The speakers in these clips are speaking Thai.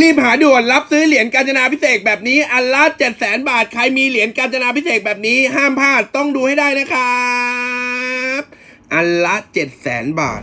รีบหาด่วนรับซื้อเหรียญกาญจนาพิเศษกแบบนี้ อันละเจ็ดแสนบาท ใครมีเหรียญกาญจนาพิเศษกแบบนี้ ห้ามพลาดต้องดูให้ได้นะครับ อันละเจ็ดแสนบาท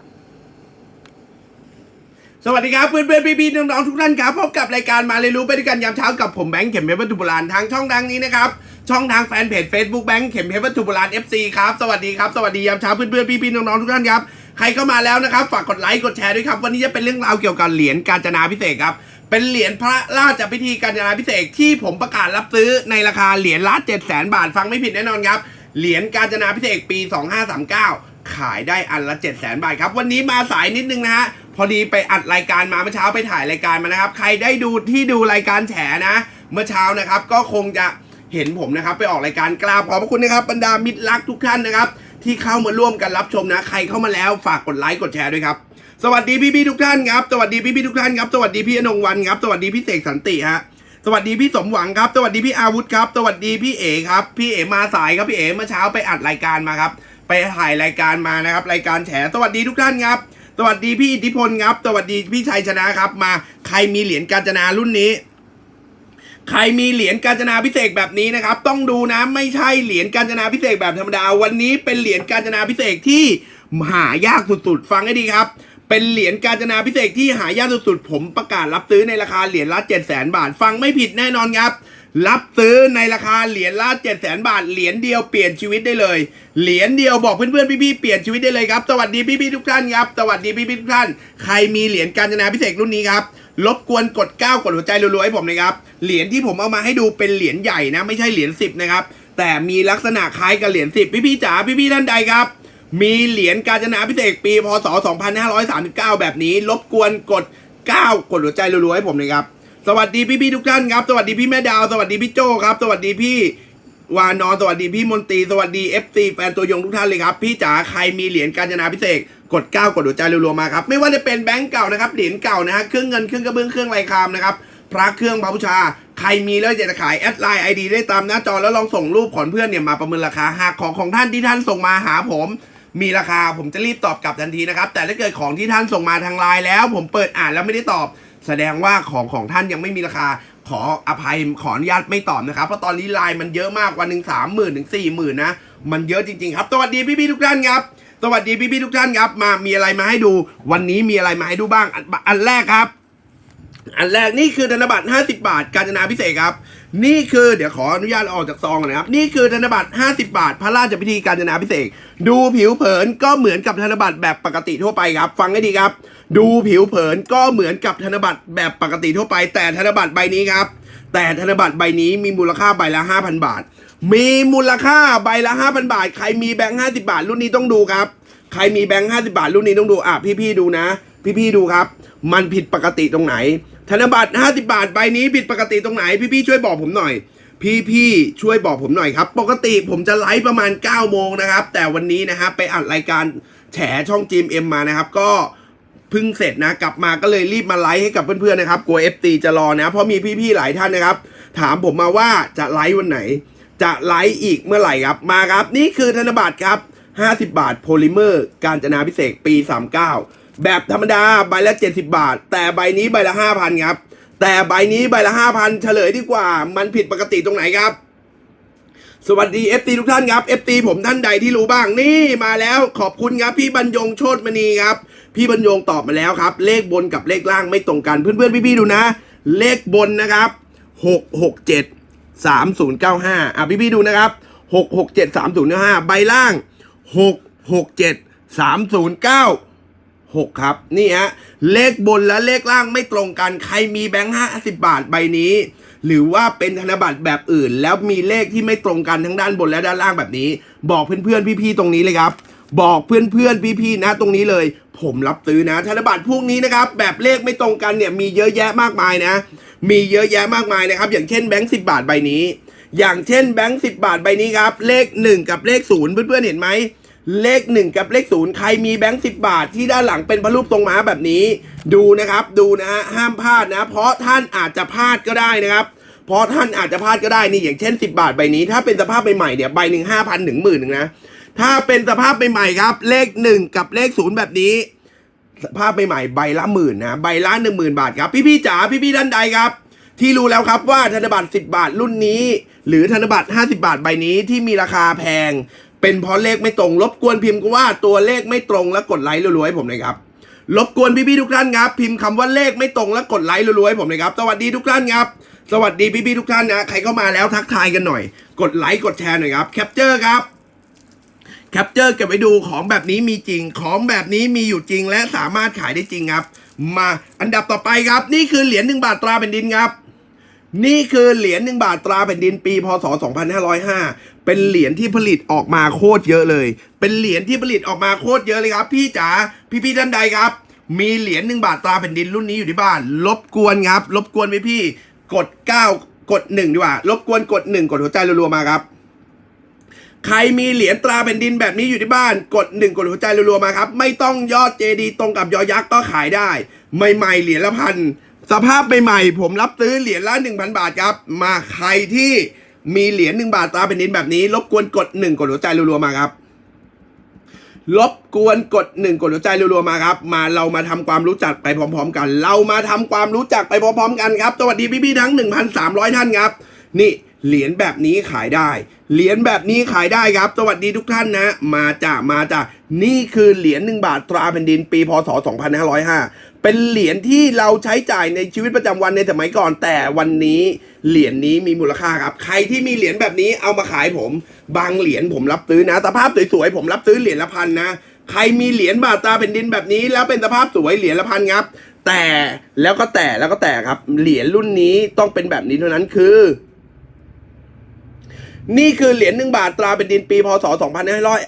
สวัสดีครับเพื่อนเพื่อนพี่พี่ๆน้องๆทุกท่านครับพบกับรายการมาเรียนรู้ไปด้วยกันยามเช้ากับผมแบงค์เข็มเพชรวัตถุโบราณทางช่องทางนี้นะครับช่องทางแฟนเพจ Facebook แบงค์เข็มเพชรวัตถุโบราณ FC ครับสวัสดีครับสวัสดียามเช้าเพื่อนเพื่อนพี่พี่ๆน้องๆทุกท่านครับใครเข้ามาแล้วนะครับฝากกดไลค์กดแชร์ด้วยครับวันนี้จะเป็นเรื่องราวเกี่ยวกับเหรียญกาญจนาพิเศษครับเป็นเหรียญพระราชพิธีกาญจนาพิเศษที่ผมประกาศรับซื้อในราคาเหรียญละ7 0 0 0 0 0บาทฟังไม่ผิดแน่นอนครับเหรียญกาญจนาพิเศษปี 2539 ขายได้อันละ7 0 0 0 0 0 บาทครับ วันนี้มาสายนิดนึงนะฮะ พอดีไปอัดรายการมาเมื่อเช้าไปถ่ายรายการมานะครับ ใครได้ดูที่ดูรายการแฉนะ เมื่อเช้านะครับ ก็คงจะเห็นผมนะครับ ไปออกรายการกราบขอบพระคุณนะครับบรรดามิตรรักทุกท่านนะครับ ที่เข้ามาร่วมกันรับชมนะ ใครเข้ามาแล้วฝากกดไลค์กดแชร์ด้วยครับสวัสดีพี่ๆทุกท่านครับสวัสดีพี่ๆทุกท่านครับสวัสดีพี่อนงวันครับสวัสดีพี่เสกสันติฮะสวัสดีพี่สมหวังครับ สวัสดีพี่อาวุธครับ สวัสดีพี่เอครับ พี่เอมาสายครับพี่เอเมื่อเช้าไปอัดรายการมาครับ ไปถ่ายรายการมานะครับ รายการแฉสวัสดีทุกท่านครับ สวัสดีพี่อิทธิพลครับ สวัสดีพี่ชัยชนะครับ มาใครมีเหรียญกาญจนารุ่นนี้ ใครมีเหรียญกาญจนาพิเศษแบบนี้นะครับ ต้องดูนะไม่ใช่เหรียญกาญจนาพิเศษแบบธรรมดา วันนี้เป็นเหรียญกาญจนาพิเศษที่หายากสุดๆฟังให้ดีครับเป็นเหรียญกาญจนาพิเศษที่หายากสุดๆผมประกาศรับซื้อในราคาเหรียญละ7 0 0 0 0 0 บาท ฟังไม่ผิดแน่นอนครับ รับซื้อในราคาเหรียญละ7 0 0 0 0 0บาท เหรียญเดียวเปลี่ยนชีวิตได้เลย เหรียญเดียวบอกเพื่อนๆพี่ๆเปลี่ยนชีวิตได้เลยครับ สวัสดีพี่ๆทุกท่านครับ สวัสดีพี่ๆทุกท่าน ใครมีเหรียญกาญจนาพิเศษกรุ่นนี้ครับ รบกวนกด9กดหัวใจรัวๆให้ผมนะครับ เหรียญที่ผมเอามาให้ดูเป็นเหรียญใหญ่นะ ไม่ใช่เหรียญ10นะครับ แต่มีลักษณะคล้ายกับเหรียญ10พี่ๆจ๋าพี่ๆท่านใดครับ มีเหรียญกาญจนาพิเศษปีพศ2539 แบบนี้ รบกวนกด 9 กดหัวใจรัวๆให้ผมนะครับ สวัสดีพี่ๆทุกท่านครับ สวัสดีพี่แม่ดาว สวัสดีพี่โจครับ สวัสดีพี่วานอนสวัสดีพี่มนตรีสวัสดี FC แฟนตัวยงทุกท่านเลยครับ พี่จ๋าใครมีเหรียญกาญจนาพิเศษกด 9 กดหัวใจรัวๆมาครับ ไม่ว่าจะเป็นแบงก์เก่านะครับ เหรียญเก่านะฮะเครื่องเงินเครื่องกระเบื้องเครื่องลายคามนะครับพระเครื่องพระบูชา ใครมีแล้วอยากจะขายแอดไลน์ไอดีได้ตามหน้าจอแล้วลองส่งรูปขอนเพื่อนเนี่ยมาประเมินราคาหากของของท่านที่ท่านส่งมาหาผม มีราคาผมจะรีบตอบกลับทันทีนะครับแต่ถ้าเกิดของที่ท่านส่งมาทางไลน์แล้ว ผมเปิดอ่านแล้วไม่ได้ตอบ แสดงว่าของของท่านยังไม่มีราคาขออภัยขออนุญาตไม่ตอบนะครับ เพราะตอนนี้ไลน์มันเยอะมากวันหนึ่งสามหมื่นถึงสี่หมื่นนะ มันเยอะจริงๆครับ สวัสดีพี่ๆทุกท่านครับ สวัสดีพี่ๆทุกท่านครับ มามีอะไรมาให้ดู วันนี้มีอะไรมาให้ดูบ้าง อันอันแรกครับ อันแรกนี่คือธนบัตร 50 บาท กาญจนาพิเศษครับ นี่คือเดี๋ยวขออนุญาตออกจากซองก่อนนะครับ นี่คือธนบัตร 50 บาท พระราชพิธีกาญจนาพิเศษดูผิวเผินก็เหมือนกับธนบัตรแบบปกติทั่วไปครับ ฟังให้ดีครับ ดูผิวเผินก็เหมือนกับธนบัตรแบบปกติทั่วไป แต่ธนบัตรใบนี้ครับ แต่ธนบัตรใบนี้มีมูลค่าใบละ 5,000 บาท มีมูลค่าใบละ 5,000 บาท ใครมีแบงค์50 บาท รุ่นนี้ต้องดูครับ ใครมีแบงค์50 บาท รุ่นนี้ต้องดูอะพี่ๆดูนะ พี่ๆดูครับ มันผิดปกติตรงไหน ธนบัตร50 บาทใบนี้ผิดปกติตรงไหน พี่ๆช่วยบอกผมหน่อย พี่ๆช่วยบอกผมหน่อยครับ ปกติผมจะไลฟ์ประมาณ 9 โมงนะครับ แต่วันนี้นะครับไปอัดรายการแฉช่องจีมเอ็มมานะครับ ก็เพิ่งเสร็จนะกลับมาก็เลยรีบมาไลฟ์ให้กับเพื่อนๆนะครับกลัวเอฟตีจะรอนะเพราะมีพี่ๆหลายท่านนะครับ ถามผมมาว่าจะไลฟ์วันไหน จะไลฟ์อีกเมื่อไหร่ครับมาครับ นี่คือธนบัตรครับ 50 บาทโพลิเมอร์ การจนาพิเศษปี 39 แบบธรรมดาใบละ 70 บาท แต่ใบนี้ใบละ5,000ครับ แต่ใบนี้ใบละ5,000เฉลยดีกว่า มันผิดปกติตรงไหนครับ สวัสดี FT ทุกท่านครับ FT ผมท่านใดที่รู้บ้างนี่มาแล้วขอบคุณครับพี่บรรยงโชตมณีครับ พี่บรรยงตอบมาแล้วครับ เลขบนกับเลขล่างไม่ตรงกันเพื่อนๆพี่ๆดูนะ เลขบนนะครับ 667 3095อะพี่ๆดูนะครับ667 3095 ใบล่าง 667 309 6 ครับ นี่ฮะเลขบนและเลขล่างไม่ตรงกัน ใครมีแบงค์50 บาทใบนี้ หรือว่าเป็นธนบัตรแบบอื่น แล้วมีเลขที่ไม่ตรงกันทั้งด้านบนและด้านล่างแบบนี้ บอกเพื่อนๆพี่ๆตรงนี้เลยครับบอกเพื่อนๆ พี่ๆ นะตรงนี้เลย ผมรับซื้อนะ ธนบัตรพวกนี้นะครับ แบบเลขไม่ตรงกันเนี่ยมีเยอะแยะมากมายนะ มีเยอะแยะมากมายนะครับ อย่างเช่นแบงค์สิบาทใบนี้ อย่างเช่นแบงค์สิบาทใบนี้ครับ เลขหนึ่งกับเลขศูนย์เพื่อนๆ เห็นไหม เลขหนึ่งกับเลขศูนย์ใครมีแบงค์สิบาท ที่ด้านหลังเป็นพระรูปทรงม้าแบบนี้ ดูนะครับดูนะฮะห้ามพลาดนะ เพราะท่านอาจจะพลาดก็ได้นะครับ เพราะท่านอาจจะพลาดก็ได้นี่อย่างเช่น 10 บาทใบนี้ ถ้าเป็นสภาพใหม่ๆเนี่ยใบหนึ่งห้าพันถึงหมื่นหนึ่งนะถ้าเป็นสภาพใหม่ๆครับ เลขหนึ่งกับเลขศูนย์แบบนี้ สภาพใหม่ๆใบละหมื่นนะใบละหนึ่งหมื่นบาทครับพี่ๆจ๋าพี่ๆท่านใดครับที่รู้แล้วครับว่าธนบัตร 10 บาทรุ่นนี้ หรือธนบัตร 50 บาทใบนี้ที่มีราคาแพง เป็นเพราะเลขไม่ตรง รบกวนพิมพ์ว่าตัวเลขไม่ตรงแล้วกดไลค์รัวๆให้ผมหน่อยครับรบกวนพี่ๆทุกท่านครับ พิมพ์คำว่าเลขไม่ตรงแล้วกดไลค์รัวๆให้ผมหน่อยครับ สวัสดีทุกท่านครับ สวัสดีพี่ๆทุกท่านนะใครเข้ามาแล้วทักทายกันหน่อย กดไลค์กดแชร์หน่อยครับแคปเจอร์ครับแคปเจอร์เก็บไว้ดูของแบบนี้มีจริงของแบบนี้มีอยู่จริงและสามารถขายได้จริงครับ มาอันดับต่อไปครับ นี่คือเหรียญหนึ่งบาทตราแผ่นดินครับ นี่คือเหรียญหนึ่งบาทตราแผ่นดินปีพศ 2505 เป็นเหรียญที่ผลิตออกมาโคตรเยอะเลย เป็นเหรียญที่ผลิตออกมาโคตรเยอะเลยครับ พี่จ๋าพี่พี่ๆท่านใดครับ มีเหรียญหนึ่งบาทตราแผ่นดินรุ่นนี้อยู่ที่บ้าน รบกวนครับ รบกวนพี่พี่กด 9 กด 1 ดีกว่า รบกวนกด 1 กดหัวใจรัวๆมาครับ ใครมีเหรียญตราแผ่นดินแบบนี้อยู่ที่บ้าน กดหนึ่งกดหัวใจรัวๆมาครับ ไม่ต้องยอดเจดีตรงกับยอยักษ์ก็ขายได้ ใหม่ๆเหรียญละพัน สภาพใหม่ๆผมรับซื้อเหรียญละ1,000 บาทครับ มาใครที่มีเหรียญ1บาทตราแผ่นดินแบบนี้ รบกวนกดหนึ่งกดหัวใจรัวๆมาครับ รบกวนกดหนึ่งกดหัวใจรัวๆมาครับ มาเรามาทำความรู้จักไปพร้อม ๆ กัน เรามาทำความรู้จักไปพร้อม ๆ กันครับสวัสดีพี่ๆทั้ง 1,300 ท่านครับ นี่เหรียญแบบนี้ขายได้ เหรียญแบบนี้ขายได้ครับ สวัสดีทุกท่านนะ มาจ้ะมาจ้ะนี่คือเหรียญหนึ่งบาทตราแผ่นดินปีพศ 2505 เป็นเหรียญที่เราใช้จ่ายในชีวิตประจำวันในสมัยก่อน แต่วันนี้เหรียญนี้มีมูลค่าครับ ใครที่มีเหรียญแบบนี้เอามาขายผม บางเหรียญผมรับซื้อนะสภาพสวยๆผมรับซื้อเหรียญละพันนะ ใครมีเหรียญบาทตาแผ่นดินแบบนี้ แล้วเป็นสภาพสวยเหรียญละพันครับ แต่แล้วก็แต่แล้วก็แต่ครับ เหรียญรุ่นนี้ต้องเป็นแบบนี้เท่านั้นคือนี่คือเหรียญหนึ่งบาทตราเป็นดินปีพศ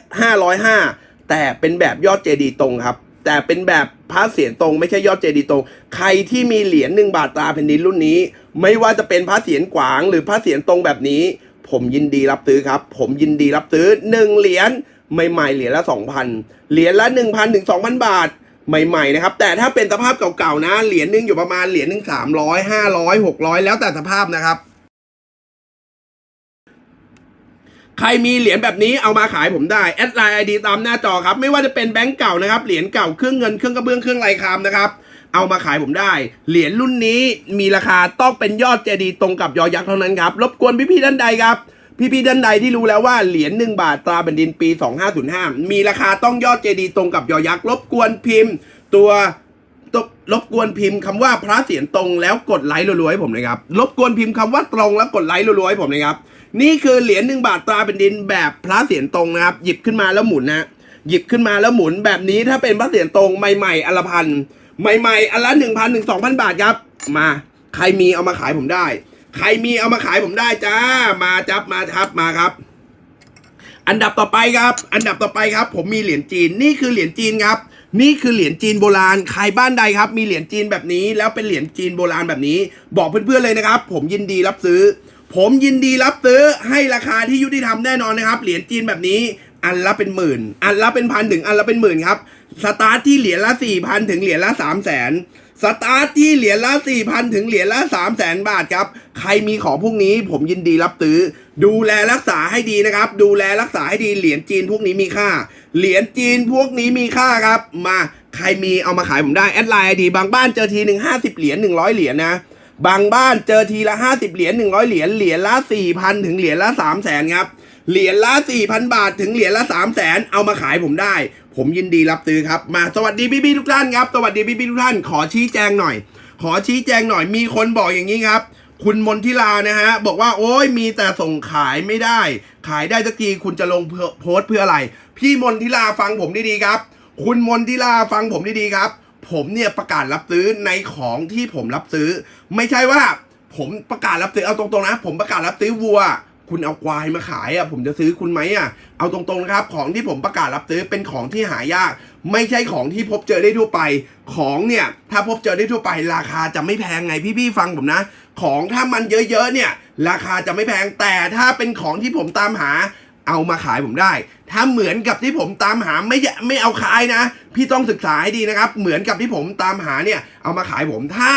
2505 แต่เป็นแบบยอดเจดีย์ตรงครับ แต่เป็นแบบพระเศียรตรงไม่ใช่ยอดเจดีย์ตรง ใครที่มีเหรียญหนึ่งบาทตราแผ่นดินรุ่นนี้ ไม่ว่าจะเป็นพระเศียรกวางหรือพระเศียรตรงแบบนี้ ผมยินดีรับซื้อครับ ผมยินดีรับซื้อหนึ่งเหรียญใหม่ๆเหรียญละ2,000เหรียญละ1,000ถึง2,000บาทใหม่ๆนะครับ แต่ถ้าเป็นสภาพเก่าๆนะเหรียญหนึงอยู่ประมาณเหรียญหนึ่ง300 500 600แล้วแต่สภาพนะครับ ใครมีเหรียญแบบนี้เอามาขายผมได้แอดไลน์ไอดีตามหน้าจอครับ ไม่ว่าจะเป็นแบงก์เก่านะครับ เหรียญเก่าเครื่องเงินเครื่องกระเบื้องเครื่องลายคามนะครับ เอามาขายผมได้ เหรียญรุ่นนี้มีราคาต้องเป็นยอดเจดีย์ตรงกับยอยักษ์เท่านั้นครับ รบกวนพี่ๆท่านใดครับ พี่ๆท่านใดที่รู้แล้วว่าเหรียญหนึ่งบาทตราแผ่นดินปี 2505 มีราคาต้องยอดเจดีย์ตรงกับยอยักษ์รบกวนพิมพ์ ตัวตบรบกวนพิมพ์คำว่าพระเสียรตรงแล้วกดไลค์รัวๆให้ผมเลยครับ รบกวนพิมพ์คำว่าตรงแล้วกดไลค์รัวๆให้ผมเลยครับ นี่คือเหรียญหนึ่งบาทตราเป็นดินแบบพระเสียรตรงนะครับ หยิบขึ้นมาแล้วหมุนนะหยิบขึ้นมาแล้วหมุนแบบนี้ถ้าเป็นพระเสียรตรงใหม่ๆอันละพันใหม่ๆอันละหนึ่งพันถึงสองพันบาทครับ มาใครมีเอามาขายผมได้ ใครมีเอามาขายผมได้จ้า มาจับมาครับมาครับ อันดับต่อไปครับ อันดับต่อไปครับ ผมมีเหรียญจีนนี่คือเหรียญจีนครับ นี่คือเหรียญจีนโบราณใครบ้านใดครับ มีเหรียญจีนแบบนี้ แล้วเป็นเหรียญจีนโบราณแบบนี้ บอกเพื่อนๆเลยนะครับ ผมยินดีรับซื้อ ผมยินดีรับซื้อให้ราคาที่ยุติธรรมแน่นอนนะครับ เหรียญจีนแบบนี้อันละเป็นหมื่น อันละเป็นพันถึงอันละเป็นหมื่นครับ สตาร์ทที่เหรียญละสี่พันถึงเหรียญละสามแสนสตาร์ทที่เหรียญละสี่พันถึงเหรียญละสามแสนบาทครับ ใครมีของพวกนี้ผมยินดีรับซื้อ ดูแลรักษาให้ดีนะครับ ดูแลรักษาให้ดี เหรียญจีนพวกนี้มีค่า เหรียญจีนพวกนี้มีค่าครับ มา ใครมีเอามาขายผมได้ แอดไลน์ดีบางบ้านเจอทีหนึ่งห้าสิบเหรียญหนึ่งร้อยเหรียญนะ บางบ้านเจอทีละห้าสิบเหรียญหนึ่งร้อยเหรียญเหรียญละสี่พันถึงเหรียญละสามแสนครับเหรียญละสี่พันบาทถึงเหรียญละสามแสนเอามาขายผมได้ ผมยินดีรับซื้อครับมาสวัสดีพี่ๆทุกท่านครับสวัสดีพี่ๆทุกท่านขอชี้แจงหน่อย ขอชี้แจงหน่อยมีคนบอกอย่างนี้ครับคุณมนทิลานะฮะ บอกว่าโอ้ยมีแต่ส่งขายไม่ได้ ขายได้สักทีคุณจะลงโพสต์เพื่ออะไร พี่มนทิลาฟังผมดีๆครับ คุณมนทิลาฟังผมดีๆครับ ผมเนี่ยประกาศรับซื้อในของที่ผมรับซื้อ ไม่ใช่ว่า ผมประกาศรับซื้อเอาตรงๆนะ ผมประกาศรับซื้อวัว คุณเอาควายมาขายอะผมจะซื้อคุณไหมอะเอาตรงๆนะครับ ของที่ผมประกาศรับซื้อเป็นของที่หายาก ไม่ใช่ของที่พบเจอได้ทั่วไป ของเนี่ยถ้าพบเจอได้ทั่วไป ราคาจะไม่แพงไงพี่ๆฟังผมนะ ของถ้ามันเยอะๆเนี่ย ราคาจะไม่แพงแต่ถ้าเป็นของที่ผมตามหา เอามาขายผมได้ ถ้าเหมือนกับที่ผมตามหาไม่ไม่เอาขายนะ พี่ต้องศึกษาให้ดีนะครับ เหมือนกับที่ผมตามหาเนี่ย เอามาขายผมถ้า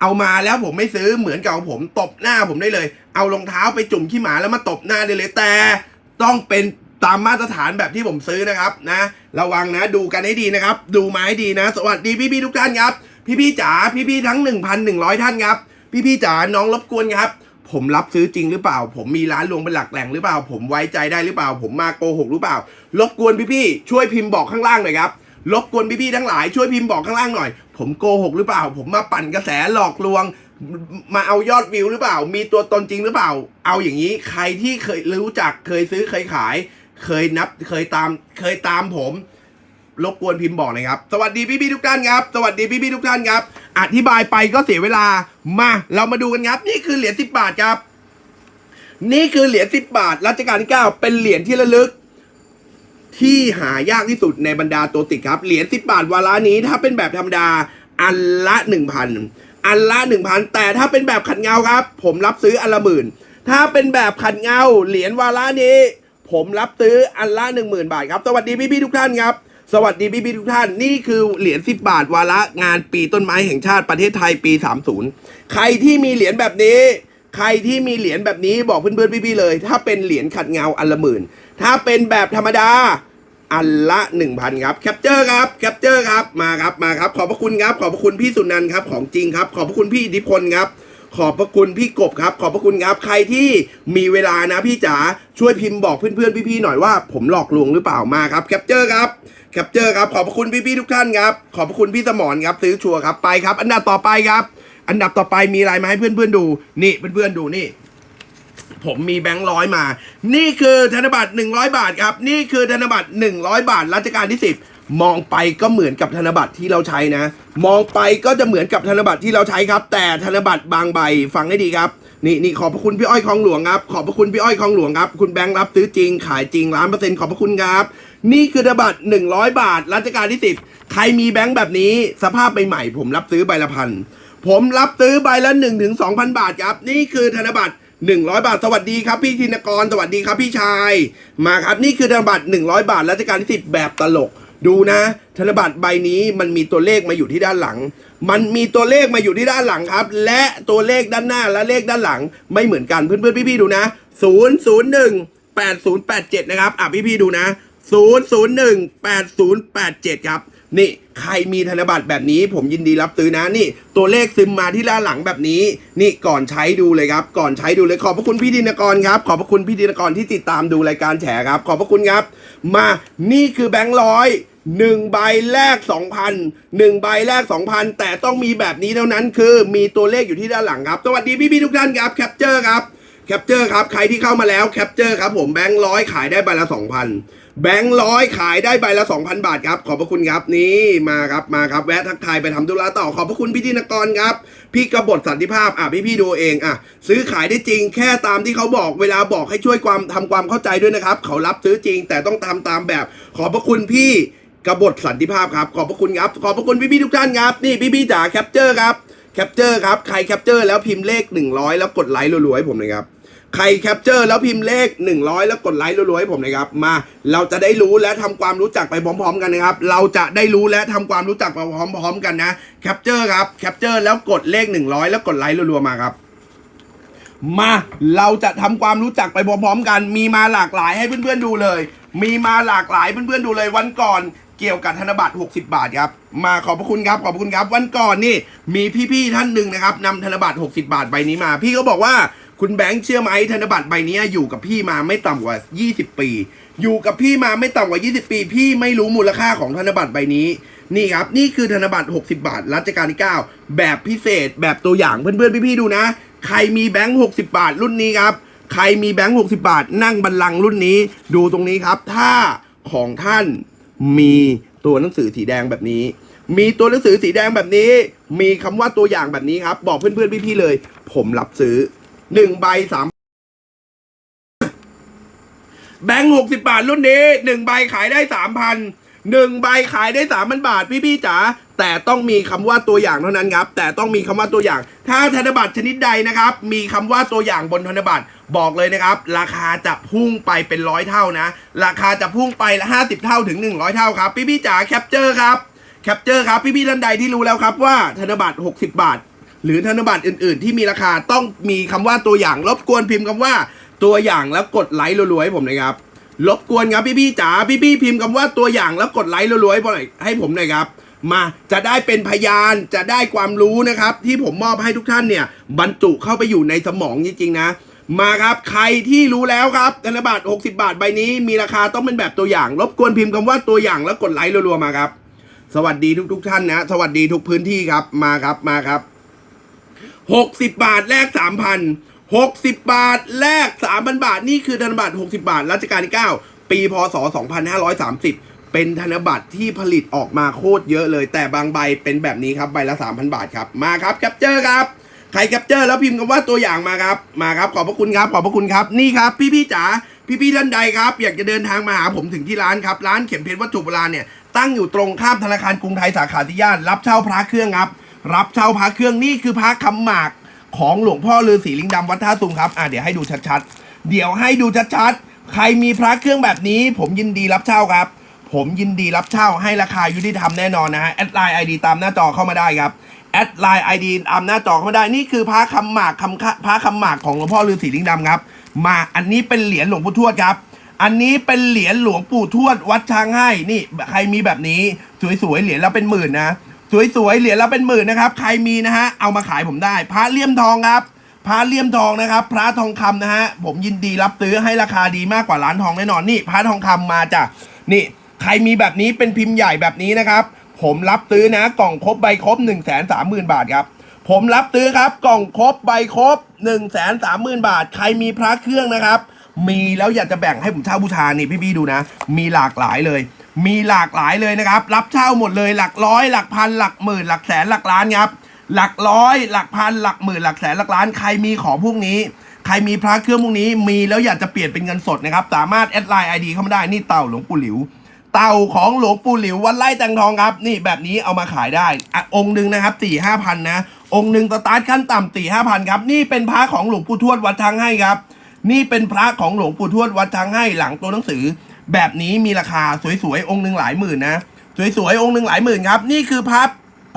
เอามาแล้วผมไม่ซื้อเหมือนกับผมตบหน้าผมได้เลย เอารองเท้าไปจุ่มขี้หมาแล้วมาตบหน้าได้เลยแต่ต้องเป็นตามมาตรฐานแบบที่ผมซื้อนะครับนะ ระวังนะดูกันให้ดีนะครับ ดูมาให้ดีนะ สวัสดีพี่ๆทุกท่านครับ พี่ๆจ๋าพี่ๆทั้ง 1,100 ท่านครับ พี่ๆจ๋าน้องรบกวนครับ ผมรับซื้อจริงหรือเปล่า ผมมีร้านรวงเป็นหลักแหล่งหรือเปล่า ผมไว้ใจได้หรือเปล่า ผมมาโกหกหรือเปล่า รบกวนพี่ๆช่วยพิมพ์บอกข้างล่างหน่อยครับ รบกวนพี่ๆทั้งหลายช่วยพิมพ์บอกข้างล่างหน่อย ผมโกหกหรือเปล่า ผมมาปั่นกระแสหลอกลวง มาเอายอดวิวหรือเปล่า มีตัวตนจริงหรือเปล่า เอาอย่างนี้ใครที่เคยรู้จักเคยซื้อเคยขาย เคยนับเคยตามเคยตามผม รบกวนพิมพ์บอกหน่อยครับ สวัสดีพี่ๆทุกท่านครับ สวัสดีพี่ๆทุกท่านครับ อธิบายไปก็เสียเวลา มาเรามาดูกันครับ นี่คือเหรียญสิบบาทครับ นี่คือเหรียญสิบบาทรัชกาลที่เก้าเป็นเหรียญที่ระลึก ที่หายากที่สุดในบรรดาตัวติดครับ เหรียญสิบบาทวาระนี้ถ้าเป็นแบบธรรมดาอันละหนึ่งพันอันละหนึ่งพันแต่ถ้าเป็นแบบขัดเงาครับ ผมรับซื้ออันละหมื่นถ้าเป็นแบบขัดเงาเหรียญวาระนี้ ผมรับซื้ออันละหนึ่งหมื่นบาทครับ สวัสดีพี่ๆทุกท่านครับ สวัสดีพี่ๆทุกท่าน นี่คือเหรียญสิบบาทวาระงานปีต้นไม้แห่งชาติประเทศไทยปี 30 ใครที่มีเหรียญแบบนี้ ใครที่มีเหรียญแบบนี้บอกเพื่อนๆพี่ๆเลย ถ้าเป็นเหรียญขัดเงาอันละหมื่น ถ้าเป็นแบบธรรมดาอันละ 1,000 ครับแคปเจอร์ครับแคปเจอร์ครับมาครับมาครับ ขอบพระคุณครับ ขอบพระคุณพี่สุนันท์ครับของจริงครับ ขอบพระคุณพี่อิทธิพลครับขอบพระคุณพี่กบครับ ขอบพระคุณครับ ใครที่มีเวลานะพี่จ๋าช่วยพิมพ์บอกเพื่อนๆพี่ๆหน่อยว่าผมหลอกลวงหรือเปล่ามาครับแคปเจอร์ครับ แคปเจอร์ครับ ขอบพระคุณพี่ๆทุกท่านครับ ขอบพระคุณพี่สมอนครับ ซื้อชัวร์ครับ ไปครับ อันดับต่อไปครับ อันดับต่อไปมีอะไรมาให้เพื่อนๆดู นี่เพื่อนๆดูนี่ ผมมีแบงค์ร้อยมา นี่คือธนบัตร100 บาทครับ นี่คือธนบัตร100 บาทรัชกาลที่ 10 มองไปก็เหมือนกับธนบัตรที่เราใช้นะ มองไปก็จะเหมือนกับธนบัตรที่เราใช้ครับ แต่ธนบัตรบางใบฟังให้ดีครับนี่นี่ขอบพระคุณพี่อ้อยคลองหลวงครับ ขอบพระคุณพี่อ้อยคลองหลวงครับ คุณแบงค์รับซื้อจริง ขายจริงล้านเปอร์เซ็นต์ขอบพระคุณครับ นี่คือธนบัตร100บาทรัชกาลที่10ใครมีแบงค์แบบนี้ สภาพใหม่ๆผมรับซื้อใบละพันผมรับซื้อใบละ1นถึงสองพบาทครับ นี่คือธนบัตร100บาท สวัสดีครับพี่ธินกร สวัสดีครับพี่ชาย มาครับ นี่คือธนบัตร100บาทรัชกาลที่10แบบตลก ดูนะ ธนบัตรใบนี้มันมีตัวเลขมาอยู่ที่ด้านหลัง มันมีตัวเลขมาอยู่ที่ด้านหลังครับ และตัวเลขด้านหน้าและเลขด้านหลัง ไม่เหมือนกันเพื่อนๆพี่ๆดูนะ 001 8087 นะครับ อะพี่ๆดูนะ 001 8087 ครับ นี่ใครมีธนบัตรแบบนี้ ผมยินดีรับซื้อนะ นี่ ตัวเลขซึมมาที่ด้านหลังแบบนี้ นี่ก่อนใช้ดูเลยครับ ก่อนใช้ดูเลย ขอบพระคุณพี่ดินกรครับ ขอบพระคุณพี่ดินกรที่ติดตามดูรายการแฉครับ ขอบพระคุณครับ มา นี่คือแบงค์ร้อย หนึ่งใบแรกสองพันหนึ่งใบแรกสองพันแต่ต้องมีแบบนี้เท่านั้นคือมีตัวเลขอยู่ที่ด้านหลังครับ สวัสดีพี่ๆทุกท่านครับแคปเจอร์ครับแคปเจอร์ครับใครที่เข้ามาแล้วแคปเจอร์ครับผมแบงค์ร้อยขายได้ใบละสองพันแบงค์ร้อยขายได้ใบละสองพันบาทครับ ขอบพระคุณครับนี่มาครับมาครับแวะทักทายไปทำธุระต่อขอบพระคุณพี่ธินกรครับ พี่กบฏสันติภาพอะพี่พี่ดูเองอะซื้อขายได้จริงแค่ตามที่เขาบอกเวลาบอกให้ช่วยความทำความเข้าใจด้วยนะครับ เขารับซื้อจริงแต่ต้องทำตามแบบ ขอบพระคุณพี่ กบฏสันติภาพครับ ขอบพระคุณครับ ขอบพระคุณพี่พี่ๆทุกท่านครับนี่พี่พี่ๆจ๋าแคปเจอร์ครับแคปเจอร์ครับ ใครแคปเจอร์แล้วพิมพ์เลข 100 แล้วกดไลค์รัวๆให้ผมหน่อยครับ ใครแคปเจอร์แล้วพิมพ์เลข 100 แล้วกดไลค์รัวๆให้ผมนะครับ มาเราจะได้รู้และทำความรู้จักไปพร้อม ๆ กันนะครับ เราจะได้รู้และทำความรู้จักไปพร้อม ๆ กันนะแคปเจอร์ครับแคปเจอร์แล้วกดเลข 100 แล้วกดไลค์รัวๆมาครับมาเราจะทำความรู้จักไปพร้อมๆกัน มีมาหลากหลายให้เพื่อนๆดูเลย มีมาหลากหลายเพื่อนๆดูเลยวันก่อน เกี่ยวกับธนบัตร 60 บาทครับ มาขอบพระคุณครับ ขอบพระคุณครับ วันก่อนนี่มีพี่ๆท่านหนึ่งนะครับนำธนบัตร 60 บาทใบนี้มา พี่ก็บอกว่าคุณแบงค์เชื่อไหมธนบัตรใบนี้อยู่กับพี่มาไม่ต่ำกว่า 20 ปี อยู่กับพี่มาไม่ต่ำกว่า 20 ปี พี่ไม่รู้มูลค่าของธนบัตรใบนี้ นี่ครับ นี่คือธนบัตร 60 บาท รัชกาลที่ 9 แบบพิเศษ แบบตัวอย่างเพื่อนๆพี่ๆดูนะ ใครมีแบงค์ 60 บาท รุ่นนี้ครับ ใครมีแบงค์ 60 บาท นั่งบัลลังก์รุ่นนี้ ดูตรงนี้ครับ ถ้าของท่าน มีตัวหนังสือสีแดงแบบนี้ มีตัวหนังสือสีแดงแบบนี้ มีคำว่าตัวอย่างแบบนี้ครับ บอกเพื่อนๆพี่ๆเลย ผมรับซื้อหนึ่งใบสามแบงค์หกสิบาทรุ่นนี้หนึ่งใบขายได้สามพันหนึ่งใบขายได้สามพันบาท พี่ๆจ๋าแต่ต้องมีคำว่าตัวอย่างเท่านั้นครับ แต่ต้องมีคำว่าตัวอย่าง ถ้าธนบัตรชนิดใดนะครับ มีคำว่าตัวอย่างบนธนบัตร บอกเลยนะครับ ราคาจะพุ่งไปเป็นร้อยเท่านะ ราคาจะพุ่งไปละห้าสิบเท่าถึงหนึ่งร้อยเท่าครับ พี่ๆจ๋าแคปเจอร์ครับแคปเจอร์ครับพี่ๆท่านใดที่รู้แล้วครับว่าธนบัตร60บาท หรือธนบัตรอื่น ๆ ที่มีราคาต้องมีคำว่าตัวอย่างรบกวนพิมพ์คำว่าตัวอย่างแล้วกดไลค์รัวๆให้ผมหน่อยครับรบกวนครับพี่ๆจ๋าพี่ๆพิมพ์คำว่าตัวอย่างแล้วกดไลค์รัวๆให้ผมหน่อยให้ผมหน่อยครับมาจะได้เป็นพยานจะได้ความรู้นะครับ ที่ผมมอบให้ทุกท่านเนี่ย บรรจุเข้าไปอยู่ในสมองจริงๆนะ มาครับ ใครที่รู้แล้วครับธนบัตร60 บาทใบนี้มีราคาต้องเป็นแบบตัวอย่าง รบกวนพิมพ์คำว่าตัวอย่างแล้วกดไลค์รัวๆมาครับ สวัสดีทุกๆท่านนะ สวัสดีทุกพื้นที่ครับมาครับมาครับหกสิบบาทแลกสามพันหกสิบบาทแลกสามพันบาท นี่คือธนบัตรหกสิบาทรัชกาลที่เก้าปีพศสองพันห้าร้อยสามสิบเป็นธนบัตรที่ผลิตออกมาโคตรเยอะเลย แต่บางใบเป็นแบบนี้ครับ ใบละสามพันบาทครับ มาครับแคปเจอร์ครับ ใครแคปเจอร์แล้วพิมพ์คำว่าตัวอย่างมาครับ มาครับ ขอบพระคุณครับ ขอบพระคุณครับ นี่ครับ พี่พี่ๆจ๋าพี่พี่ๆท่านใดครับ อยากจะเดินทางมาหาผมถึงที่ร้านครับ ร้านเข็มเพชรวัตถุโบราณเนี่ย ตั้งอยู่ตรงข้ามธนาคารกรุงไทยสาขาที่ย่าน รับเช่าพระเครื่องครับ รับเช่าพระเครื่องนี่คือพระคำหมากของหลวงพ่อฤาษีลิงดำวัดท่าตุงครับ อะเดี๋ยวให้ดูชัดๆ เดี๋ยวให้ดูชัดๆ ใครมีพระเครื่องแบบนี้ ผมยินดีรับเช่าครับ ผมยินดีรับเช่าให้ราคายุติธรรมแน่นอนนะฮะ แอดไลน์ไอดีตามหน้าจอเข้ามาได้ครับ แอดไลน์ไอดีตามหน้าจอเข้ามาได้นี่คือพระคำหมากคำพระคำหมากของหลวงพ่อฤาษีลิงดำครับ มาอันนี้เป็นเหรียญหลวงปู่ทวดครับ อันนี้เป็นเหรียญหลวงปู่ทวดวัดช้างให้นี่ใครมีแบบนี้สวยๆเหรียญละเป็นหมื่นนะสวยๆเหรียญละเป็นหมื่นนะครับ ใครมีนะฮะเอามาขายผมได้ พระเลี่ยมทองครับพระเลี่ยมทองนะครับ พระทองคำนะฮะผมยินดีรับซื้อให้ราคาดีมากกว่าร้านทองแน่นอนนี่ พระทองคำมาจ้ะนี่ ใครมีแบบนี้เป็นพิมพ์ใหญ่แบบนี้นะครับ ผมรับซื้อนะ กล่องครบใบครบ1นึ่งแสนสามหมื่นบาทครับ ผมรับซื้อครับ กล่องครบใบครบ1นึ่งแสนสามหมื่นบาท ใครมีพระเครื่องนะครับ มีแล้วอยากจะแบ่งให้ผมเช่าบูชานี่พี่ๆดูนะ มีหลากหลายเลย มีหลากหลายเลยนะครับ รับเช่าหมดเลย หลักร้อย หลักพัน หลักหมื่น หลักแสน หลักล้านครับ หลักร้อย หลักพัน หลักหมื่น หลักแสน หลักล้าน ใครมีของพวกนี้ใครมีพระเครื่องพวกนี้มีแล้วอยากจะเปลี่ยนเป็นเงินสดนะครับ สามารถแอดไลน์ไอดีเข้ามาได้ นี่เต่าหลวงปู่หลิว เต่าของหลวงปู่หลิววัดไร่แตงทองครับ นี่แบบนี้เอามาขายได้อะองค์หนึ่งนะครับสี่ห้าพันนะ องค์หนึ่งสตาร์ทขั้นต่ำสี่ห้าพันครับ นี่เป็นพระของหลวงปู่ทวดวัดทางให้ครับ นี่เป็นพระของหลวงปู่ทวดวัดทางให้หลังตัวหนังสือ แบบนี้มีราคาสวยๆองค์หนึ่งหลายหมื่นนะ สวยๆองค์หนึ่งหลายหมื่นครับ นี่คือพระ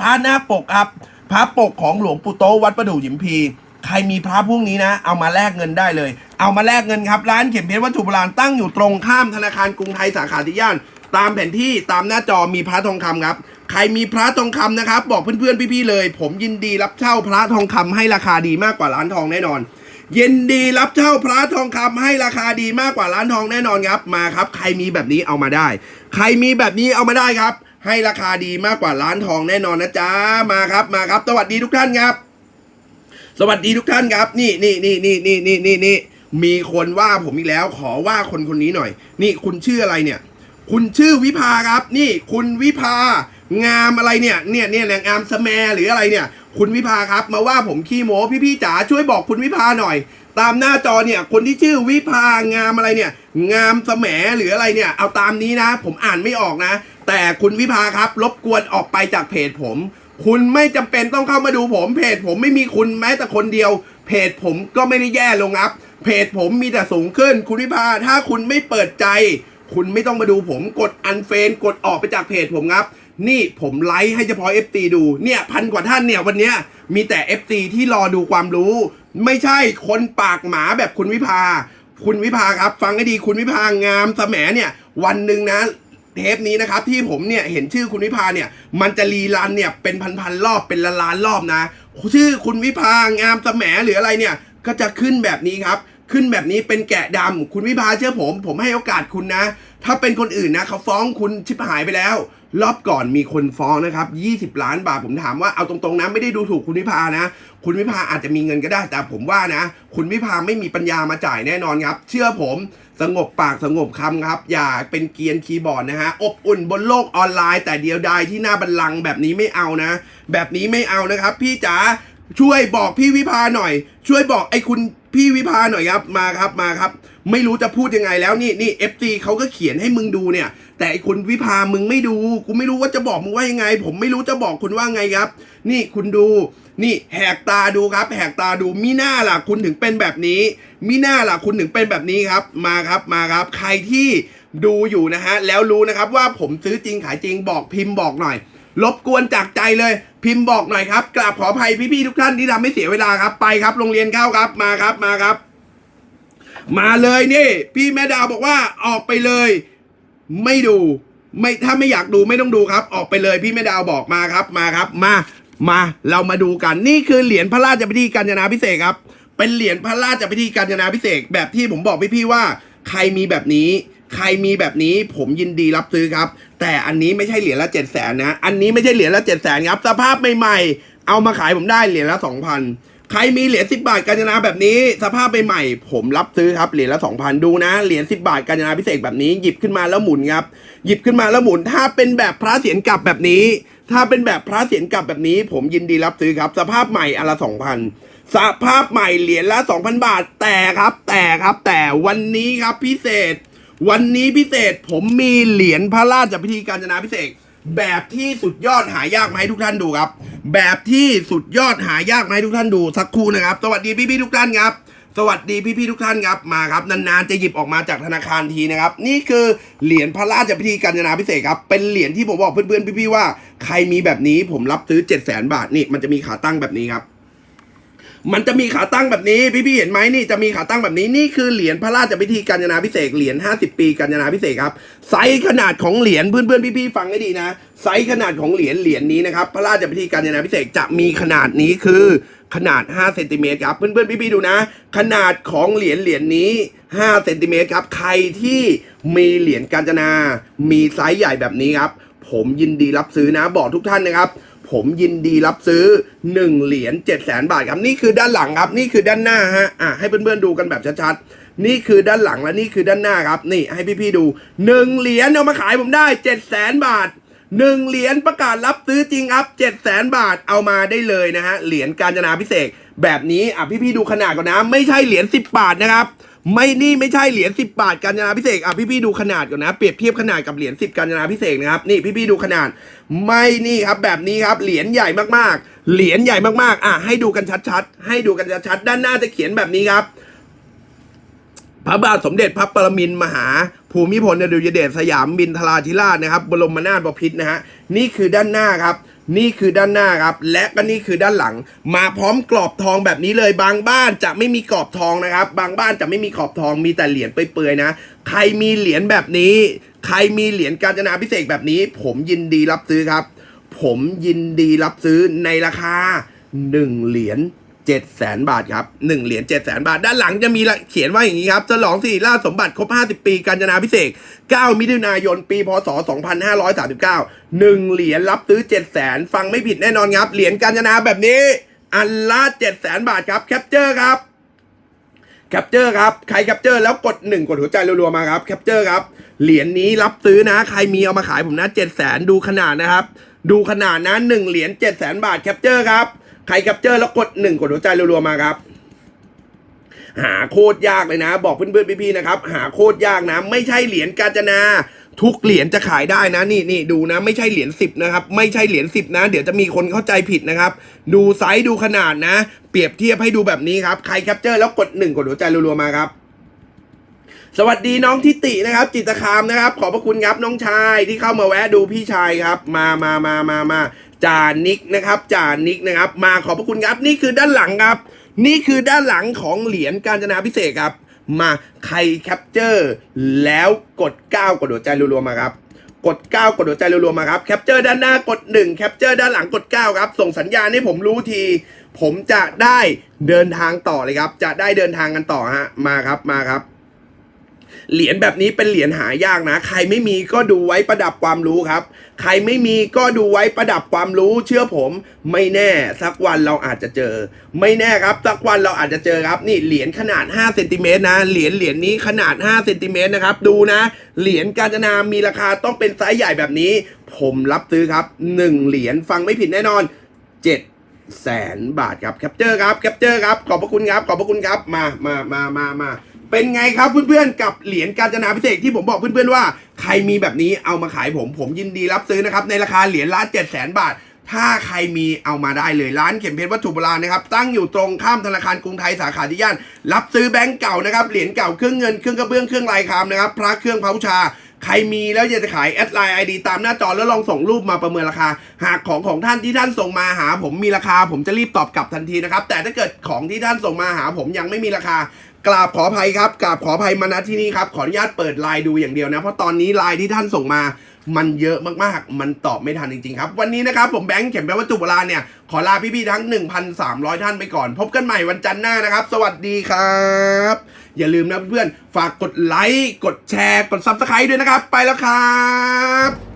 พระหน้าปกครับพระปกของหลวงปู่โตวัดประดู่หยิมพีใครมีพระพวกนี้นะ เอามาแลกเงินได้เลย เอามาแลกเงินครับ ร้านเข็มเพชรวัตถุโบราณตั้งอยู่ตรงข้ามธนาคารกรุงไทยสาขาที่ย่าน ตามแผนที่ตามหน้าจอมีพระทองคำครับ ใครมีพระทองคำนะครับ บอกเพื่อนๆพี่ๆเลย ผมยินดีรับเช่าพระทองคำให้ราคาดีมากกว่าร้านทองแน่นอนยินดีรับเช่าพระทองคำให้ราคาดีมากกว่าร้านทองแน่นอนครับมาครับ ใครมีแบบนี้เอามาได้ ใครมีแบบนี้เอามาได้ครับ ให้ราคาดีมากกว่าร้านทองแน่นอนนะจ๊ะมาครับมาครับ สวัสดีทุกท่านครับ สวัสดีทุกท่านครับ นี่นี่นี่นี่นี่นี่นี่มีคนว่าผมอีกแล้ว ขอว่าคนคนนี้หน่อย นี่คุณชื่ออะไรเนี่ย คุณชื่อวิภาครับ นี่คุณวิภางามอะไรเนี่ยเนี่ยเนี่ยแหล่งงามสแมหรืออะไรเนี่ย คุณวิภาครับ มาว่าผมขี้โม้พี่ๆจ๋าช่วยบอกคุณวิภาหน่อย ตามหน้าจอเนี่ย คนที่ชื่อวิภางามอะไรเนี่ย งามสแหมหรืออะไรเนี่ย เอาตามนี้นะ ผมอ่านไม่ออกนะ แต่คุณวิภาครับ รบกวนออกไปจากเพจผม คุณไม่จำเป็นต้องเข้ามาดูผม เพจผมไม่มีคุณแม้แต่คนเดียว เพจผมก็ไม่ได้แย่ลงครับเพจผมมีแต่สูงขึ้น คุณวิภาถ้าคุณไม่เปิดใจ คุณไม่ต้องมาดูผมกดอันเฟนกดออกไปจากเพจผมครับ นี่ผมไลฟ์ให้เฉพาะ FT ดูเนี่ยพันกว่าท่านเนี่ยวันนี้มีแต่ FT ที่รอดูความรู้ ไม่ใช่คนปากหมาแบบคุณวิภา คุณวิภาครับ ฟังให้ดีคุณวิภางามแสมเนี่ย วันหนึ่งนะเทปนี้นะครับที่ผมเนี่ยเห็นชื่อคุณวิภาเนี่ยมันจะรีรันเนี่ยเป็นพันๆรอบเป็นล้านๆรอบนะ ชื่อคุณวิภางามแสมหรืออะไรเนี่ยก็จะขึ้นแบบนี้ครับ ขึ้นแบบนี้เป็นแกะดำคุณวิภาเชื่อผม ผมให้โอกาสคุณนะ ถ้าเป็นคนอื่นนะเขาฟ้องคุณชิบหายไปแล้ว รอบก่อนมีคนฟ้องนะครับ 20 ล้านบาทผมถามว่าเอาตรงๆนะไม่ได้ดูถูกคุณวิภานะ คุณวิภาอาจจะมีเงินก็ได้ แต่ผมว่านะ คุณวิภาไม่มีปัญญามาจ่ายแน่นอนครับ เชื่อผมสงบปากสงบคำครับ อย่าเป็นเกียนคีย์บอร์ดนะฮะ อบอุ่นบนโลกออนไลน์ แต่เดียวดายที่หน้าบัลลังแบบนี้ไม่เอานะ แบบนี้ไม่เอานะครับ พี่จ๋า ช่วยบอกพี่วิภาหน่อย ช่วยบอกไอ้คุณพี่วิภาหน่อยครับมาครับมาครับ ไม่รู้จะพูดยังไงแล้วนี่นี่เอฟซีเขาก็เขียนให้มึงดูเนี่ย แต่ไอ้คุณวิภามึงไม่ดู กูไม่รู้ว่าจะบอกมึงว่ายังไง ผมไม่รู้จะบอกคุณว่าไงครับ นี่คุณดู นี่แหกตาดูครับ แหกตาดูมิหน่าล่ะคุณถึงเป็นแบบนี้มิหน่าล่ะคุณถึงเป็นแบบนี้ครับ มาครับมาครับ ใครที่ดูอยู่นะฮะแล้วรู้นะครับว่าผมซื้อจริงขายจริงบอกพิมพ์บอกหน่อยรบกวนจากใจเลย พิมพ์บอกหน่อยครับกราบขออภัยพี่ๆทุกท่านที่ทำให้เสียเวลาครับไปครับ โรงเรียนเข้าครับมาครับมาครับ มาเลยนี่พี่แม่ดาวบอกว่าออกไปเลย ไม่ดู ไม่ถ้าไม่อยากดูไม่ต้องดูครับ ออกไปเลยพี่แม่ดาวบอกมาครับมาครับมามาเรามาดูกันนี่คือเหรียญพระราชพิธีกาญจนาพิเศษครับ เป็นเหรียญพระราชพิธีกาญจนาพิเศษแบบที่ผมบอกพี่ๆว่า ใครมีแบบนี้ ใครมีแบบนี้ผมยินดีรับซื้อครับ แต่อันนี้ไม่ใช่เหรียญละเจ็ดแสนนะ อันนี้ไม่ใช่เหรียญละเจ็ดแสนครับ สภาพใหม่ๆ เอามาขายผมได้เหรียญละสองพันใครมีเหรียญสิบาทกาญจนาแบบนี้ สภาพใหม่ๆผมรับซื้อครับเหรียญละสองพันดูนะเหรียญสิบาทกาญจนาพิเศษแบบนี้หยิบขึ้นมาแล้วหมุนครับหยิบขึ้นมาแล้วหมุน ถ้าเป็นแบบพระเสียรกลับแบบนี้ ถ้าเป็นแบบพระเสียรกลับแบบนี้ ผมยินดีรับซื้อครับ สภาพใหม่อันละสองพันสภาพใหม่เหรียญละสองพันบาทแต่ครับ แต่ครับแต่วันนี้ครับพิเศษ วันนี้พิเศษผมมีเหรียญพระราชพิธีการจนาพิเศษ แบบที่สุดยอดหายากมาให้ทุกท่านดูครับ แบบที่สุดยอดหายากมาให้ทุกท่านดูสักครู่นะครับ สวัสดีพี่ๆทุกท่านครับ สวัสดีพี่ๆทุกท่านครับมาครับนานๆจะหยิบออกมาจากธนาคารทีนะครับ นี่คือเหรียญพระราชพิธีการจนาพิเศษครับเป็นเหรียญที่ผมบอกเพื่อนๆพี่ๆว่า ใครมีแบบนี้ผมรับซื้อ7 0 0 0 0 0บาทนี่มันจะมีขาตั้งแบบนี้ครับ มันจะมีขาตั้งแบบนี้ พี่ๆเห็นไหมนี่จะมีขาตั้งแบบนี้นี่คือเหรียญพระราชพิธีกาญจนาพิเศษเหรียญ50 ปีกาญจนาพิเศษครับไซส์ขนาดของเหรียญเพื่อนๆพี่ๆฟังให้ดีนะไซส์ขนาดของเหรียญเหรียญนี้นะครับพระราชพิธีกาญจนาพิเศษจะมีขนาดนี้คือขนาด5เซนติเมตรครับเพื่อนๆพี่ๆดูนะ ขนาดของเหรียญเหรียญนี้5เซนติเมตรครับใครที่มีเหรียญกาญจนา มีไซส์ใหญ่แบบนี้ครับผมยินดีรับซื้อนะบอกทุกท่านนะครับ ผมยินดีรับซื้อ 1 เหรียญ7 0 0 0 0 0 บาทครับ นี่คือด้านหลังครับ นี่คือด้านหน้าฮะอะให้เพื่อนๆดูกันแบบชัดๆ นี่คือด้านหลังและนี่คือด้านหน้าครับ นี่ให้พี่ๆดู 1 เหรียญเอามาขายผมได้ 7 0 0 0 0 0บาท1เหรียญประกาศรับซื้อจริงครับ7 0 0 0 0 0บาทเอามาได้เลยนะฮะ เหรียญการจนาพิเศษแบบนี้อะพี่ๆดูขนาดก่อนนะ ไม่ใช่เหรียญ10บาทนะครับ ไม่นี่ไม่ใช่เหรียญ10 บาทกาญจนาพิเศษอะพี่ๆดูขนาดก่อนนะเปรียบเทียบขนาดกับเหรียญ10กาญจนาพิเศษนะครับนี่พี่ๆดูขนาด ไม่นี่ครับแบบนี้ครับเหรียญใหญ่มากๆ เหรียญใหญ่มากๆ อะให้ดูกันชัดๆ ให้ดูกันชัดๆด้านหน้าจะเขียนแบบนี้ครับ พระบาทสมเด็จพระปรมินมหา ภูมิพลอดุลยเดชสยามบินทราธิราชนะครับ บรมนาถบพิตรนะฮะนี่คือด้านหน้าครับ นี่คือด้านหน้าครับ และก็นี่คือด้านหลัง มาพร้อมกรอบทองแบบนี้เลย บางบ้านจะไม่มีกรอบทองนะครับ บางบ้านจะไม่มีขอบทองมีแต่เหรียญเปื่อยๆนะ ใครมีเหรียญแบบนี้ ใครมีเหรียญกาญจนาพิเศษแบบนี้ ผมยินดีรับซื้อครับ ผมยินดีรับซื้อในราคา 1 เหรียญ 7 0 0แสนบาทครับ1เหรียญ7 0 0แสนบาท ด้านหลังจะมีเขียนว่าอย่างนี้ครับฉลองสิริราชสมบัติครบ 50 ปีกาญจนาพิเศษก9มิถุนายน ปีพศ 2539 1 เหรียญรับซื้อ 7 0 0แสนฟังไม่ผิดแน่นอนครับ เหรียญกาญจนาแบบนี้ อันละ7 0 0แสนบาทครับ แคปเจอร์ครับ แคปเจอร์ครับ ใครแคปเจอร์แล้วกดหนึ่งกดหัวใจรัวๆมาครับ แคปเจอร์ครับ เหรียญนี้รับซื้อนะ ใครมีเอามาขายผมนะเจ็ดแสนดูขนาดนะครับ ดูขนาดนะหนึ่งเหรียญเจ็ดแสนบาท แคปเจอร์ครับ ใครแคปเจอร์แล้วกดหนึ่งกดหัวใจรัวๆมาครับ หาโคตรยากเลยนะ บอกเพื่อนๆพี่ๆนะครับ หาโคตรยากนะ ไม่ใช่เหรียญกาญจนาทุกเหรียญจะขายได้นะนี่นี่ดูนะไม่ใช่เหรียญสิบนะครับไม่ใช่เหรียญสิบนะ เดี๋ยวจะมีคนเข้าใจผิดนะครับ ดูไซส์ดูขนาดนะ เปรียบเทียบให้ดูแบบนี้ครับใครแคปเจอร์แล้วกดหนึ่งกดหัวใจรัวๆมาครับ สวัสดีน้องทิตินะครับ จิตคามนะครับ ขอบพระคุณครับน้องชายที่เข้ามาแวะดูพี่ชายครับ มามามามามา จานิกนะครับจานิกนะครับ มาขอบพระคุณครับนี่คือด้านหลังครับ นี่คือด้านหลังของเหรียญการจนาพิเศษครับ มาใครแคปเจอร์แล้วกด 9 กดหัวใจรัวๆมาครับกด 9 กดหัวใจรัวๆมาครับแคปเจอร์ด้านหน้ากด 1 แคปเจอร์ด้านหลังกด 9 ครับ ส่งสัญญาณให้ผมรู้ที ผมจะได้เดินทางต่อเลยครับ จะได้เดินทางกันต่อฮะมาครับมาครับ เหรียญแบบนี้เป็นเหรียญหายากนะ ใครไม่มีก็ดูไว้ประดับความรู้ครับ ใครไม่มีก็ดูไว้ประดับความรู้ เชื่อผม ไม่แน่สักวันเราอาจจะเจอ ไม่แน่ครับสักวันเราอาจจะเจอครับนี่เหรียญขนาด5เซนติเมตรนะเหรียญเหรียญนี้ขนาด5เซนติเมตรนะครับดูนะ เหรียญกาญจนามีราคาต้องเป็นไซส์ใหญ่แบบนี้ ผมรับซื้อครับ1เหรียญฟังไม่ผิดแน่นอน7แสนบาทครับแคปเจอร์ครับแคปเจอร์ครับ ขอบพระคุณครับ ขอบพระคุณครับ มามามามามา เป็นไงครับเพื่อนๆกับเหรียญกาญจนาพิเศษที่ผมบอกเพื่อนๆว่า ใครมีแบบนี้เอามาขายผม ผมยินดีรับซื้อนะครับ ในราคาเหรียญละ7 0 0 0 0 0บาท ถ้าใครมีเอามาได้เลยร้านเข็มเพชรวัตถุโบราณนะครับ ตั้งอยู่ตรงข้ามธนาคารกรุงไทยสาขาที่ย่าน รับซื้อแบงก์เก่านะครับเหรียญเก่าเครื่องเงินเครื่องกระเบื้องเครื่องลายคามนะครับพระเครื่องพระบูชาใครมีแล้วอยากจะขายแอดไลน์ไอดีตามหน้าจอแล้วลองส่งรูปมาประเมินราคา หากของของท่านที่ท่านส่งมาหา ผมมีราคา ผมจะรีบตอบกลับทันทีนะครับแต่ถ้าเกิดของที่ท่านส่งมาหา ผมยังไม่มีราคา กราบขออภัยครับกราบขออภัยมาณที่นี่ครับขออนุญาตเปิดไลน์ดูอย่างเดียวนะ เพราะตอนนี้ไลน์ที่ท่านส่งมามันเยอะมากๆ มันตอบไม่ทันจริงๆครับ วันนี้นะครับผมแบงค์เข็มแปลวัตถุโบราณเนี่ย ขอลาพี่ๆทั้ง 1,300 ท่านไปก่อน พบกันใหม่วันจันทร์หน้านะครับ สวัสดีครับ อย่าลืมนะเพื่อนๆ ฝากกดไลค์ กดแชร์ กดซับสไครต์ด้วยนะครับ ไปแล้วครับ